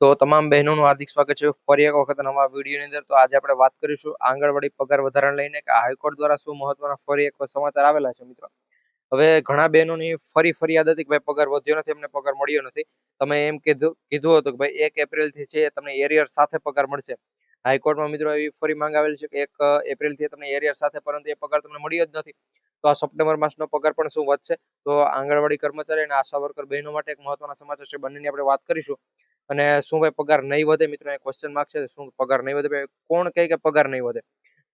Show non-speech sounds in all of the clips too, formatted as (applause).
તો તમામ બહેનોનું હાર્દિક સ્વાગત છે. ફરી એક વખત નવા વિડીયોની અંદર. તો આજે આપણે વાત કરીશું આંગણવાડી પગાર વધારાને લઈને કે હાઈકોર્ટ દ્વારા શું મહત્વના ફરી એક સમાચાર આવેલા છે મિત્રો. હવે ઘણા બહેનોની ફરી ફરિયાદ હતી કે ભાઈ પગાર વધ્યો નથી એમને પગાર મળ્યો નથી. તમે એમ કીધું કીધું હતું કે ભાઈ એક એપ્રિલથી છે, તમને એરિયર સાથે પગાર મળશે. હાઈકોર્ટમાં મિત્રો એવી ફરી માંગ આવેલી છે કે એક એપ્રિલથી તમને એરિયર સાથે, પરંતુ એ પગાર તમને મળ્યો જ નથી. તો આ સપ્ટેમ્બર માસનો પગાર પણ શું વધશે? તો આંગણવાડી કર્મચારી અને આશા વર્કર બહેનો માટે એક મહત્વના સમાચાર છે. બંનેની આપણે વાત કરીશું. અને શું ભાઈ પગાર નહીં વધે મિત્રો ક્વેશ્ચન માર્ક છે, શું પગાર નહીં વધે કોણ કહે કે પગાર નહીં વધે?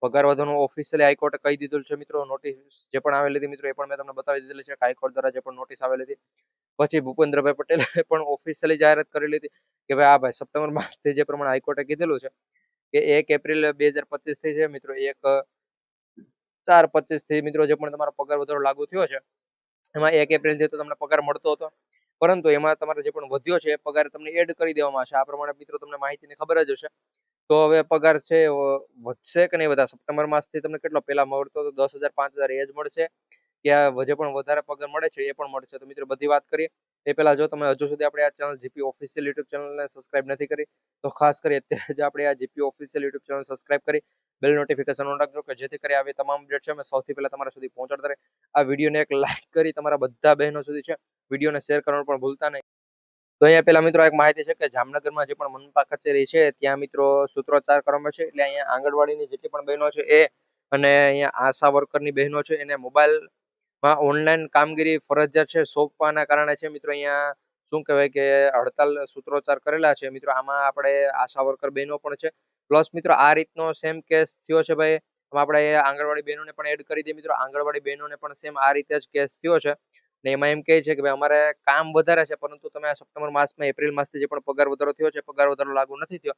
પગાર વધવાનું ઓફિશિયલી હાઈકોર્ટે કહી દીધું છે મિત્રો નોટિસ જે પણ આવેલી હતી મિત્રો, એ પણ મેં તમને બતાવી દીધેલી છે. હાઈકોર્ટ દ્વારા જે પણ નોટિસ આવેલી હતી. પછી ભૂપેન્દ્રભાઈ પટેલે (laughs) પણ ઓફિશિયલી જાહેરાત કરેલી હતી કે ભાઈ આ ભાઈ સપ્ટેમ્બર માસથી જે પ્રમાણે હાઈકોર્ટે કીધેલું છે કે એક એપ્રિલ બે હજાર પચીસથી છે મિત્રો, એક ચાર પચીસથી મિત્રો જે પણ તમારો પગાર વધારો લાગુ થયો છે, એમાં એક એપ્રિલથી તો તમને પગાર મળતો હતો. પરંતુ એમાં તમારે જે પણ વધ્યો છે એ પગાર તમને એડ કરી દેવામાં આવશે. આ પ્રમાણે મિત્રો તમને માહિતીની ખબર જ હશે. તો હવે પગાર છે વધશે કે નહીં વધારે? સપ્ટેમ્બર માસથી તમને કેટલો? પહેલા મળતો હતો દસ હજાર, પાંચ હજાર એ જ મળશે. કે જે પણ વધારે પગાર મળે છે એ પણ મળશે. તો મિત્રો બધી વાત કરીએ. એ પહેલાં જો તમે હજુ સુધી આપણે આ ચેનલ જીપી ઓફિશિયલ યુટ્યુબ ચેનલને સબસ્ક્રાઇબ નથી કરી, તો ખાસ કરી અત્યારે જ આપણે આ GP official YouTube channel subscribe કરી બેલ નોટિફિકેશન ઓન રાખજો કે જેથી કરી આવી તમામ અપડેટ છે. અમે સૌથી પહેલા તમારા સુધી પહોંચાડતા રહે આ વિડીયોને એક લાઇક કરી તમારા બધા બહેનો સુધી છે. વિડીયોને શેર કરવાનું પણ ભૂલતા નહીં. તો અહીંયા પેલા મિત્રો એક માહિતી છે કે જામનગરમાં જે પણ મનપા કચેરી છે, ત્યાં મિત્રો સૂત્રોચ્ચાર કરવામાં છે. એટલે અહીંયા આંગણવાડીની જેટલી પણ બહેનો છે એ અને અહીંયા આશા વર્કરની બહેનો છે, એને મોબાઈલમાં ઓનલાઈન કામગીરી, ફરજિયાત છે, સોંપવાના કારણે છે મિત્રો અહીંયા શું કહેવાય કે હડતાલ, સૂત્રોચ્ચાર કરેલા છે. મિત્રો આમાં આપણે આશા વર્કર બહેનો પણ છે. પ્લસ મિત્રો આ રીતનો સેમ કેસ થયો છે ભાઈ. આપણે આંગણવાડી બહેનોને પણ એડ કરી દઈએ મિત્રો. આંગણવાડી બહેનોને પણ સેમ આ રીતે જ કેસ થયો છે. ને એમાં એમ કહે છે કે ભાઈ અમારે કામ વધારે છે, પરંતુ તમે સપ્ટેમ્બર માસમાં, એપ્રિલ માસથી જે પણ પગાર વધારો થયો છે, પગાર વધારો લાગુ નથી થયો.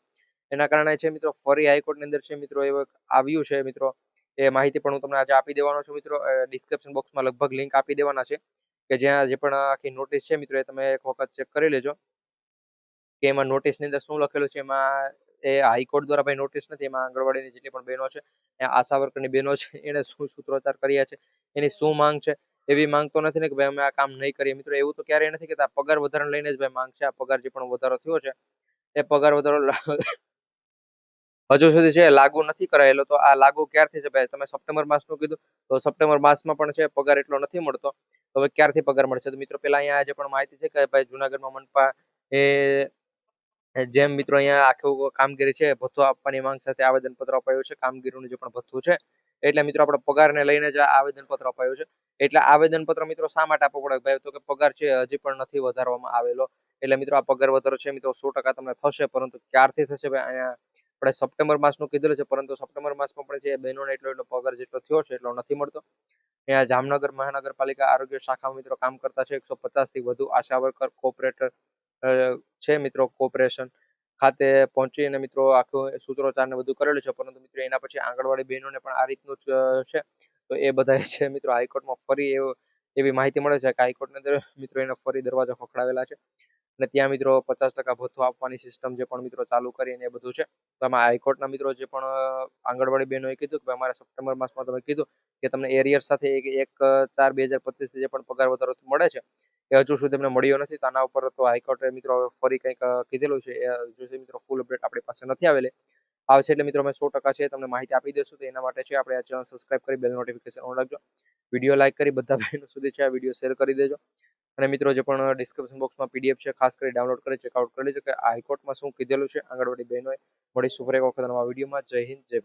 એના કારણે છે મિત્રો ફરી હાઈકોર્ટની અંદર છે મિત્રો એ આવ્યું છે મિત્રો. એ માહિતી પણ હું તમને આજે આપી દેવાનો છું મિત્રો. ડિસ્ક્રિપ્શન બોક્સમાં લગભગ લિંક આપી દેવાના છે કે જ્યાં જે પણ આખી નોટિસ છે મિત્રો, એ તમે એક વખત ચેક કરી લેજો. કે એમાં નોટિસની અંદર શું લખેલું છે, એમાં એ હાઈકોર્ટ દ્વારા ભાઈ નોટિસ નથી, એમાં આંગણવાડીની જેટલી પણ બહેનો છે આશા વર્કરની બહેનો છે, એને શું સૂત્રોચ્ચાર કર્યા છે, એની શું માંગ છે, એવી માંગ તો નથી ને કે ભાઈ અમે આ કામ નહીં કરીએ. મિત્રો, એવું તો ક્યારેય નથી કે પગાર વધારાને લઈને જ ભાઈ માંગ છે, આ પગાર જે પણ વધારો થયો છે, એ પગાર વધારો હજુ સુધી છે લાગુ નથી કરાયેલો, તો આ લાગુ ક્યારથી છે ભાઈ? તમે સપ્ટેમ્બર માસનું કીધું, તો સપ્ટેમ્બર માસમાં પણ છે પગાર એટલો નથી મળતો. હવે ક્યારથી પગાર મળશે? તો મિત્રો, પેલા અહીંયા જે પણ માહિતી છે કે ભાઈ જુનાગઢમાં મનપા એ જેમ મિત્રો અહીંયા આખું કામગીરી છે, ભથ્થો આપવાની માંગ સાથે આવેદનપત્ર અપાયું છે, કામગીરીનું જે પણ ભથ્થું છે, એટલે મિત્રો આપણે પગારને લઈને જ આવેદનપત્ર અપાયું છે. એટલે આવેદનપત્ર મિત્રો શા માટે આપવો પડે ભાઈ? તો કે પગાર છે, હજી પણ નથી વધારવામાં આવેલો. એટલે મિત્રો, આ પગાર વધારો છે, મિત્રો, સો ટકા તમને થશે, પરંતુ ક્યારથી થશે ભાઈ? અહીંયા આપણે સપ્ટેમ્બર માસનું કીધેલું છે, પરંતુ સપ્ટેમ્બર માસમાં પણ છે બહેનોને એટલો એટલો પગાર જેટલો થયો છે, એટલો નથી મળતો. અહીંયા જામનગર મહાનગરપાલિકા આરોગ્ય શાખા મિત્રો કામ કરતા છે, એકસો પચાસથી વધુ આશા વર્કર કોઓપરેટર છે મિત્રો કોઓપરેશન ખાતે પહોંચીને મિત્રો આખું સૂત્રોચ્ચારને બધું કરેલું છે, પરંતુ મિત્રો એના પછી આંગણવાડી બહેનોને પણ આ રીતનું જ છે. તો એ બધા છે મિત્રો હાઈકોર્ટમાં ફરી એવી માહિતી મળે છે કે હાઈકોર્ટની અંદર મિત્રો એને ફરી દરવાજા ખખડાવેલા છે. અને ત્યાં મિત્રો પચાસ ટકા ભથ્થો આપવાની સિસ્ટમ જે પણ મિત્રો ચાલુ કરીને એ બધું છે, તો આમાં હાઈકોર્ટના મિત્રો જે પણ આંગણવાડી બહેનોએ કીધું કે અમારે સપ્ટેમ્બર માસમાં તમે કીધું કે તમને એરિયર સાથે એક ચાર, બે હજાર પચીસ જે પણ પગાર વધારો મળે છે, એ હજુ સુધી એમને મળ્યો નથી, તો આના ઉપર તો હાઈકોર્ટે મિત્રો ફરી કંઈક કીધેલું છે, એ હજુ મિત્રો ફૂલ અપડેટ આપણી પાસે નથી આવેલી. આવશે એટલે મિત્રો અમે સો ટકા છે તમને માહિતી આપી દઈશું, તો એના માટે છે, આપણે આ ચેનલ સબસ્ક્રાઈબ કરી બેલ નોટિફિકેશન ઓન રાખજો. વીડિયો લાઇક કરી, બધા બહેનો સુધી છે, આ વીડિયો શેર કરી દેજો. અને મિત્રો, જે પણ ડિસ્ક્રિપ્શન બોક્સમાં પીડીએફ છે, ખાસ કરી ડાઉનલોડ કરી ચેકઆઉટ કરી લેજો કે હાઈકોર્ટમાં શું કીધેલું છે, આંગણવાડી બહેનોએ. મળીશું ફરી એક વખત નવા વિડીયોમાં જય હિન્દ, જય